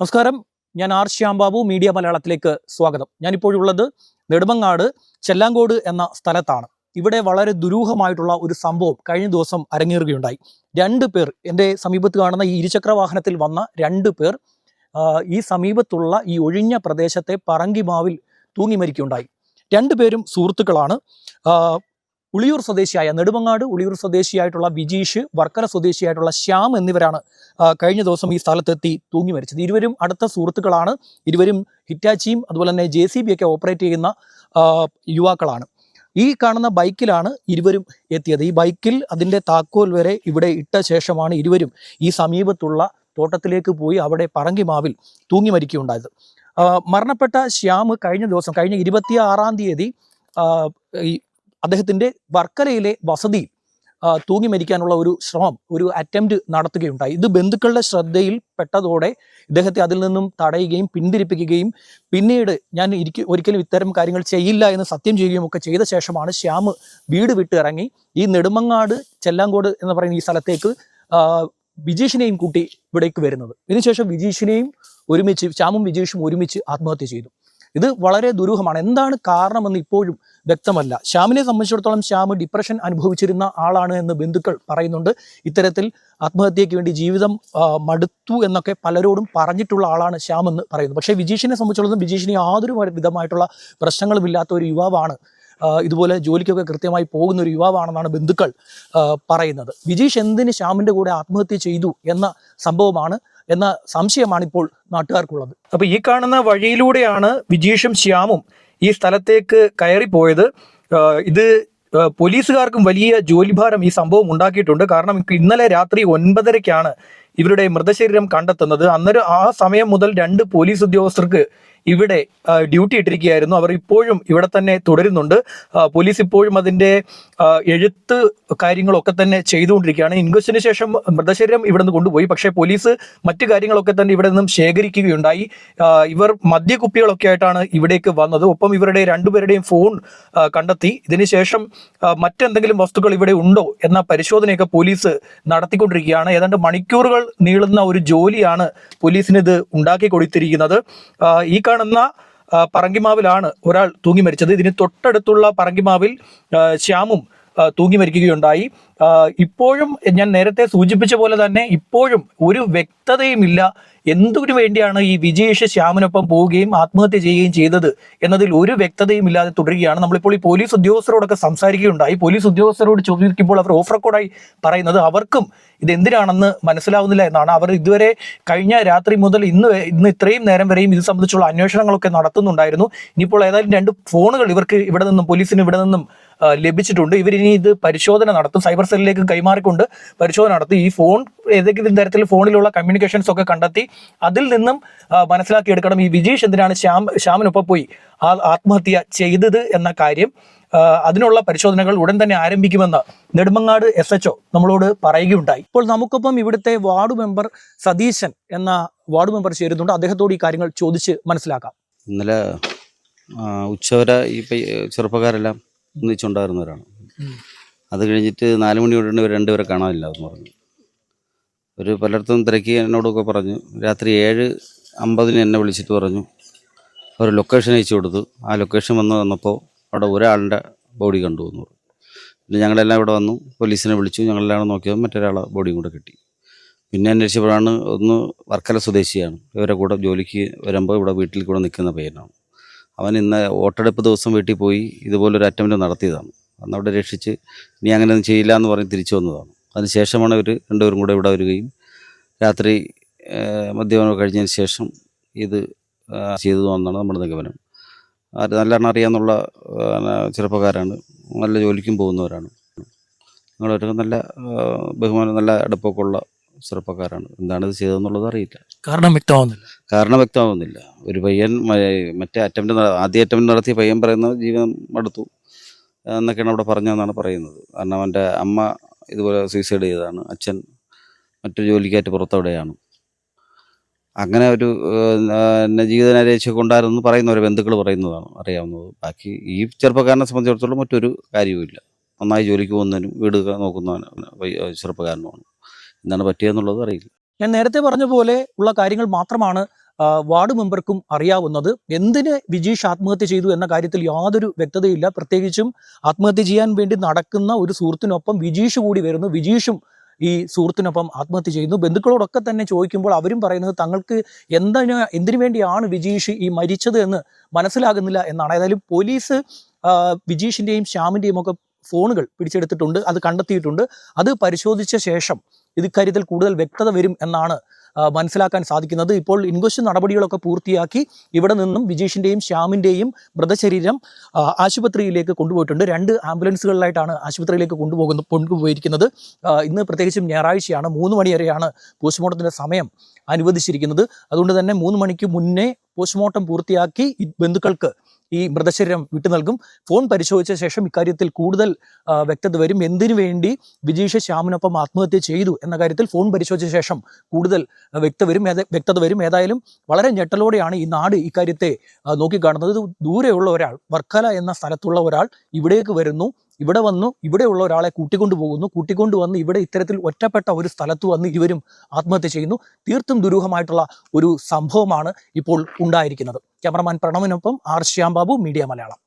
നമസ്കാരം. ഞാൻ R Shyambabu media മലയാളത്തിലേക്ക് സ്വാഗതം. ഞാനിപ്പോഴുള്ളത് നെടുമങ്ങാട് ചെല്ലാങ്കോട് എന്ന സ്ഥലത്താണ്. ഇവിടെ വളരെ ദുരൂഹമായിട്ടുള്ള ഒരു സംഭവം കഴിഞ്ഞ ദിവസം അരങ്ങേറുകയുണ്ടായി. രണ്ട് പേർ എന്റെ സമീപത്ത് കാണുന്ന ഈ ഇരുചക്ര വാഹനത്തിൽ വന്ന രണ്ട് പേർ ഈ സമീപത്തുള്ള ഈ ഒഴിഞ്ഞ പ്രദേശത്തെ പറങ്കിമാവിൽ തൂങ്ങി മരിക്കുകയുണ്ടായി രണ്ടുപേരും സുഹൃത്തുക്കളാണ്. ഉളിയൂർ സ്വദേശിയായ നെടുമങ്ങാട് ഉളിയൂർ സ്വദേശിയായിട്ടുള്ള വിജീഷ് വർക്കല സ്വദേശിയായിട്ടുള്ള ശ്യാം എന്നിവരാണ് കഴിഞ്ഞ ദിവസം ഈ സ്ഥലത്തെത്തി തൂങ്ങി മരിച്ചത്. ഇരുവരും അടുത്ത സുഹൃത്തുക്കളാണ്. ഇരുവരും ഹിറ്റാച്ചിയും അതുപോലെ തന്നെ ജെ ഒക്കെ ഓപ്പറേറ്റ് ചെയ്യുന്ന യുവാക്കളാണ്. ഈ കാണുന്ന ബൈക്കിലാണ് ഇരുവരും എത്തിയത്. ഈ ബൈക്കിൽ അതിന്റെ താക്കോൽ വരെ ഇവിടെ ഇട്ട ശേഷമാണ് ഇരുവരും ഈ സമീപത്തുള്ള തോട്ടത്തിലേക്ക് പോയി അവിടെ പറങ്കിമാവിൽ തൂങ്ങി മരിക്കുകയുണ്ടായത്. മരണപ്പെട്ട ശ്യാം കഴിഞ്ഞ ദിവസം കഴിഞ്ഞ ഇരുപത്തി ആറാം തീയതി അദ്ദേഹത്തിന്റെ വർക്കലയിലെ വസതി തൂങ്ങി മരിക്കാനുള്ള ഒരു ശ്രമം ഒരു അറ്റംപ്റ്റ് നടത്തുകയുണ്ടായി. ഇത് ബന്ധുക്കളുടെ ശ്രദ്ധയിൽ പെട്ടതോടെ ഇദ്ദേഹത്തെ അതിൽ നിന്നും തടയുകയും പിന്തിരിപ്പിക്കുകയും പിന്നീട് ഞാൻ ഇരിക്ക ഒരിക്കലും ഇത്തരം കാര്യങ്ങൾ ചെയ്യില്ല എന്ന് സത്യം ചെയ്യുകയും ഒക്കെ ചെയ്ത ശേഷമാണ് ശ്യാം വീട് വിട്ട് ഇറങ്ങി ഈ നെടുമങ്ങാട് ചെല്ലാങ്കോട് എന്ന് പറയുന്ന ഈ സ്ഥലത്തേക്ക് വിജീഷിനെയും കൂട്ടി ഇവിടേക്ക് വരുന്നത്. ഇതിനുശേഷം വിജീഷിനെയും ഒരുമിച്ച് ശ്യാമും വിജീഷും ഒരുമിച്ച് ആത്മഹത്യ ചെയ്തു. ഇത് വളരെ ദുരൂഹമാണ്. എന്താണ് കാരണമെന്ന് ഇപ്പോഴും വ്യക്തമല്ല. ശ്യാമിനെ സംബന്ധിച്ചിടത്തോളം ശ്യാം ഡിപ്രഷൻ അനുഭവിച്ചിരുന്ന ആളാണ് എന്ന് ബന്ധുക്കൾ പറയുന്നുണ്ട്. ഇത്തരത്തിൽ ആത്മഹത്യയ്ക്ക് വേണ്ടി ജീവിതം മടുത്തു എന്നൊക്കെ പലരോടും പറഞ്ഞിട്ടുള്ള ആളാണ് ശ്യാം എന്ന് പറയുന്നത് പക്ഷേ വിജീഷിനെ സംബന്ധിച്ചിടത്തോളം വിജീഷിന് യാതൊരു വിധമായിട്ടുള്ള പ്രശ്നങ്ങളുമില്ലാത്ത ഒരു യുവാവാണ്. ഇതുപോലെ ജോലിക്കൊക്കെ കൃത്യമായി പോകുന്ന ഒരു യുവാവാണെന്നാണ് ബന്ധുക്കൾ പറയുന്നത്. വിജീഷ് എന്തിന് ശ്യാമിന്റെ കൂടെ ആത്മഹത്യ ചെയ്തു എന്ന സംഭവമാണ് എന്ന സംശയമാണ് ഇപ്പോൾ നാട്ടുകാർക്കുള്ളത്. അപ്പൊ ഈ കാണുന്ന വഴിയിലൂടെയാണ് വിജീഷും ശ്യാമും ഈ സ്ഥലത്തേക്ക് കയറിപ്പോയത്. ഇത് പോലീസുകാർക്കും വലിയ ജോലിഭാരം ഈ സംഭവം ഉണ്ടാക്കിയിട്ടുണ്ട്. കാരണം ഇന്നലെ രാത്രി ഒൻപതരയ്ക്കാണ് ഇവരുടെ മൃതശരീരം കണ്ടെത്തുന്നത് അന്നൊരു ആ സമയം മുതൽ രണ്ട് പോലീസ് ഉദ്യോഗസ്ഥർക്ക് ഇവിടെ ഡ്യൂട്ടി ഇട്ടിരിക്കുകയായിരുന്നു. അവർ ഇപ്പോഴും ഇവിടെ തന്നെ തുടരുന്നുണ്ട്. പോലീസ് ഇപ്പോഴും അതിന്റെ ആ, എഴുത്ത് കാര്യങ്ങളൊക്കെ തന്നെ ചെയ്തുകൊണ്ടിരിക്കുകയാണ്. ഇൻക്വസ്റ്റിന് ശേഷം മൃതശരീരം ഇവിടെ നിന്ന് കൊണ്ടുപോയി. പക്ഷേ പോലീസ് മറ്റു കാര്യങ്ങളൊക്കെ തന്നെ ഇവിടെ നിന്നും ശേഖരിക്കുകയുണ്ടായി. ഇവർ മദ്യക്കുപ്പികളൊക്കെ ആയിട്ടാണ് ഇവിടേക്ക് വന്നത്. ഒപ്പം ഇവരുടെ രണ്ടുപേരുടെയും ഫോൺ കണ്ടെത്തി. ഇതിനുശേഷം മറ്റെന്തെങ്കിലും വസ്തുക്കൾ ഇവിടെ ഉണ്ടോ എന്ന പരിശോധനയൊക്കെ പോലീസ് നടത്തിക്കൊണ്ടിരിക്കുകയാണ്. ഏതാണ്ട് മണിക്കൂറുകൾ നീളുന്ന ഒരു ജോലിയാണ് പോലീസിന് ഇത് ഉണ്ടാക്കി കൊടുത്തിരിക്കുന്നത്. ഈ കാണുന്ന പറങ്കിമാവിലാണ് ഒരാൾ തൂങ്ങി മരിച്ചത്. ഇതിന് തൊട്ടടുത്തുള്ള പറങ്കിമാവിൽ ശ്യാമും തൂങ്ങി മരിക്കുകയുണ്ടായി. ഇപ്പോഴും ഞാൻ നേരത്തെ സൂചിപ്പിച്ച പോലെ തന്നെ ഇപ്പോഴും ഒരു വ്യക്തതയുമില്ല. എന്തിനു വേണ്ടിയാണ് ഈ വിജയേഷ് ശ്യാമിനൊപ്പം പോവുകയും ആത്മഹത്യ ചെയ്യുകയും ചെയ്തത് എന്നതിൽ ഒരു വ്യക്തതയും ഇല്ലാതെ തുടരുകയാണ്. നമ്മളിപ്പോൾ ഈ പോലീസ് ഉദ്യോഗസ്ഥരോടൊക്കെ സംസാരിക്കുകയുണ്ടായി. പോലീസ് ഉദ്യോഗസ്ഥരോട് ചോദിക്കുമ്പോൾ അവർ ഓഫ് റെക്കോർഡായി പറയുന്നത് അവർക്കും ഇത് എന്തിനാണെന്ന് മനസ്സിലാവുന്നില്ല എന്നാണ്. അവർ ഇതുവരെ കഴിഞ്ഞ രാത്രി മുതൽ ഇന്ന് ഇന്ന് ഇത്രയും നേരം വരെയും ഇത് സംബന്ധിച്ചുള്ള അന്വേഷണങ്ങളൊക്കെ നടത്തുന്നുണ്ടായിരുന്നു. ഇനിയിപ്പോൾ ഏതായാലും രണ്ട് ഫോണുകൾ ഇവർക്ക് ഇവിടെ നിന്നും പോലീസിന് ഇവിടെ നിന്നും ലഭിച്ചിട്ടുണ്ട്. ഇവരിനി ഇത് പരിശോധന നടത്തും. സൈബർ സെല്ലിലേക്ക് കൈമാറിക്കൊണ്ട് പരിശോധന നടത്തി. ഈ ഫോൺ ഏതെങ്കിലും തരത്തിൽ ഫോണിലുള്ള കമ്മ്യൂണിക്കേഷൻസ് ഒക്കെ കണ്ടെത്തി അതിൽ നിന്നും മനസ്സിലാക്കിയെടുക്കണം. ഈ വിജീഷ് എന്തിനാണ് ശ്യാം ശ്യാമിനൊപ്പം പോയി ആത്മഹത്യ ചെയ്തത് എന്ന കാര്യം അതിനുള്ള പരിശോധനകൾ ഉടൻ തന്നെ ആരംഭിക്കുമെന്ന് നെടുമങ്ങാട് എസ് എച്ച്ഒ നമ്മളോട് പറയുകയുണ്ടായി. ഇപ്പോൾ നമുക്കൊപ്പം ഇവിടുത്തെ വാർഡ് മെമ്പർ സതീശൻ എന്ന വാർഡ് മെമ്പർ ചേരുന്നുണ്ട്. അദ്ദേഹത്തോട് ഈ കാര്യങ്ങൾ ചോദിച്ച് മനസ്സിലാക്കാം. ഇന്നലെ ഉച്ചവരെ ഈ ചെറുപ്പക്കാരെല്ലാം ഒന്നിച്ചുണ്ടായിരുന്നവരാണ്. അത് കഴിഞ്ഞിട്ട് നാല് മണിയോടെ ഇവർ രണ്ടുപേരെ കാണാനില്ല എന്ന് പറഞ്ഞു. ഒരു പലയിടത്തും തിരക്കി എന്നോടൊക്കെ പറഞ്ഞു. രാത്രി ഏഴ് അമ്പതിന് എന്നെ വിളിച്ചിട്ട് പറഞ്ഞു. ഒരു ലൊക്കേഷൻ അയച്ചു കൊടുത്തു. ആ ലൊക്കേഷൻ വന്ന് വന്നപ്പോൾ അവിടെ ഒരാളുടെ ബോഡി കണ്ടു എന്ന് പറഞ്ഞു. പിന്നെ ഞങ്ങളെല്ലാം ഇവിടെ വന്നു. പോലീസിനെ വിളിച്ചു. ഞങ്ങളെല്ലാം നോക്കിയത് മറ്റൊരാളെ ബോഡിയും കൂടെ കിട്ടി. പിന്നെ അന്വേഷിച്ചപ്പോഴാണ് ഒന്ന് വർക്കല സ്വദേശിയാണ്. ഇവരെ കൂടെ ജോലിക്ക് വരുമ്പോൾ ഇവിടെ വീട്ടിൽ കൂടെ നിൽക്കുന്ന പയ്യനാണ്. അവൻ ഇന്ന് വോട്ടെടുപ്പ് ദിവസം വീട്ടിൽ പോയി ഇതുപോലൊരു അറ്റംപ്റ്റ് നടത്തിയതാണ്. അന്ന് അവിടെ രക്ഷിച്ച് ഇനി അങ്ങനെയൊന്നും ചെയ്യില്ല എന്ന് പറഞ്ഞ് തിരിച്ചു വന്നതാണ്. അതിനുശേഷമാണ് അവർ രണ്ടുപേരും കൂടെ ഇവിടെ വരികയും രാത്രി മദ്യപാനം കഴിഞ്ഞതിന് ശേഷം ഇത് ചെയ്തു എന്നാണ് നമ്മുടെ നിഗമനം. അത് നല്ലോണം അറിയാമെന്നുള്ള ചെറുപ്പക്കാരാണ്. നല്ല ജോലിക്കും പോകുന്നവരാണ്. നിങ്ങളൊരു നല്ല ബഹുമാനം നല്ല അടുപ്പമൊക്കെ ഉള്ള ചെറുപ്പക്കാരാണ്. എന്താണ് ഇത് ചെയ്തതെന്നുള്ളത് അറിയില്ല. കാരണം വ്യക്തമാവുന്നില്ല. കാരണം വ്യക്തമാവുന്നില്ല. ഒരു പയ്യൻ മറ്റേ അറ്റംപ്റ്റ് ആദ്യ അറ്റംപ്റ്റ് നടത്തിയ പയ്യൻ പറയുന്ന ജീവിതം മടുത്തു. എന്നൊക്കെയാണ് അവിടെ പറഞ്ഞതെന്നാണ് പറയുന്നത്. കാരണം അവന്റെ അമ്മ ഇതുപോലെ സൂയിസൈഡ് ചെയ്തതാണ്. അച്ഛൻ മറ്റൊരു ജോലിക്കായിട്ട് പുറത്തവിടെയാണ്. അങ്ങനെ ഒരു എന്നെ ജീവിത നരേശൊക്കെ ഉണ്ടായിരുന്നു പറയുന്ന ഒരു ബന്ധുക്കൾ പറയുന്നതാണ് അറിയാവുന്നത്. ബാക്കി ഈ ചെറുപ്പക്കാരനെ സംബന്ധിച്ചിടത്തോളം മറ്റൊരു കാര്യവുമില്ല. നന്നായി ജോലിക്ക് പോകുന്നതിനും വീട് നോക്കുന്നവനും പയ്യ- ചെറുപ്പക്കാരനുമാണ്. എന്താണ് പറ്റിയതെന്നുള്ളത് അറിയില്ല. ഞാൻ നേരത്തെ പറഞ്ഞ പോലെ ഉള്ള കാര്യങ്ങൾ മാത്രമാണ് വാർഡ് മെമ്പർക്കും അറിയാവുന്നത് എന്തിന് വിജീഷ് ആത്മഹത്യ ചെയ്തു എന്ന കാര്യത്തിൽ യാതൊരു വ്യക്തതയില്ല. പ്രത്യേകിച്ചും ആത്മഹത്യ ചെയ്യാൻ വേണ്ടി നടക്കുന്ന ഒരു സുഹൃത്തിനൊപ്പം വിജീഷ് കൂടി വരുന്നു. വിജീഷും ഈ സുഹൃത്തിനൊപ്പം ആത്മഹത്യ ചെയ്യുന്നു. ബന്ധുക്കളോടൊക്കെ തന്നെ ചോദിക്കുമ്പോൾ അവരും പറയുന്നത് തങ്ങൾക്ക് എന്തിനു എന്തിനു വേണ്ടിയാണ് വിജീഷ് ഈ മരിച്ചത് എന്ന് മനസ്സിലാകുന്നില്ല എന്നാണ്. ഏതായാലും പോലീസ് വിജീഷിന്റെയും ശ്യാമിന്റെയും ഒക്കെ ഫോണുകൾ പിടിച്ചെടുത്തിട്ടുണ്ട്. അത് കണ്ടെത്തിയിട്ടുണ്ട്. അത് പരിശോധിച്ച ശേഷം ഇക്കാര്യത്തിൽ കൂടുതൽ വ്യക്തത വരും എന്നാണ് മനസ്സിലാക്കാൻ സാധിക്കുന്നത്. ഇപ്പോൾ ഇൻക്വസ്റ്റ് നടപടികളൊക്കെ പൂർത്തിയാക്കി ഇവിടെ നിന്നും വിജീഷിന്റെയും ശ്യാമിന്റെയും മൃതശരീരം ആശുപത്രിയിലേക്ക് കൊണ്ടുപോയിട്ടുണ്ട്. രണ്ട് ആംബുലൻസുകളിലായിട്ടാണ് ആശുപത്രിയിലേക്ക് കൊണ്ടുപോകുന്ന കൊണ്ടുപോയിരിക്കുന്നത്. ഇന്ന് പ്രത്യേകിച്ചും ഞായറാഴ്ചയാണ്. മൂന്ന് മണി വരെയാണ് പോസ്റ്റ്മോർട്ടത്തിന്റെ സമയം അനുവദിച്ചിരിക്കുന്നത്. അതുകൊണ്ട് തന്നെ മൂന്ന് മണിക്ക് മുന്നേ പോസ്റ്റ്മോർട്ടം പൂർത്തിയാക്കി ബന്ധുക്കൾക്ക് ഈ മൃതശരീരം വിട്ടു നൽകും. ഫോൺ പരിശോധിച്ച ശേഷം ഇക്കാര്യത്തിൽ കൂടുതൽ വ്യക്തത വരും. എന്തിനു വേണ്ടി വിജീഷ് ശ്യാമിനൊപ്പം ആത്മഹത്യ ചെയ്തു എന്ന കാര്യത്തിൽ ഫോൺ പരിശോധിച്ച ശേഷം കൂടുതൽ വ്യക്ത വരും. വ്യക്തത വരും. ഏതായാലും വളരെ ഞെട്ടലോടെയാണ് ഈ നാട് ഇക്കാര്യത്തെ നോക്കിക്കാണുന്നത്. ദൂരെയുള്ള ഒരാൾ വർക്കല എന്ന സ്ഥലത്തുള്ള ഒരാൾ ഇവിടേക്ക് വരുന്നു. ഇവിടെ വന്നു ഇവിടെയുള്ള ഒരാളെ കൂട്ടിക്കൊണ്ടു പോകുന്നു. കൂട്ടിക്കൊണ്ടു വന്ന് ഇവിടെ ഇത്തരത്തിൽ ഒറ്റപ്പെട്ട ഒരു സ്ഥലത്ത് വന്ന് ഇരുവരും ആത്മഹത്യ ചെയ്യുന്നു. തീർത്തും ദുരൂഹമായിട്ടുള്ള ഒരു സംഭവമാണ് ഇപ്പോൾ ഉണ്ടായിരിക്കുന്നത്. ക്യാമറമാൻ പ്രണവിനൊപ്പം ആർ ശ്യാംബാബു മീഡിയ മലയാളം.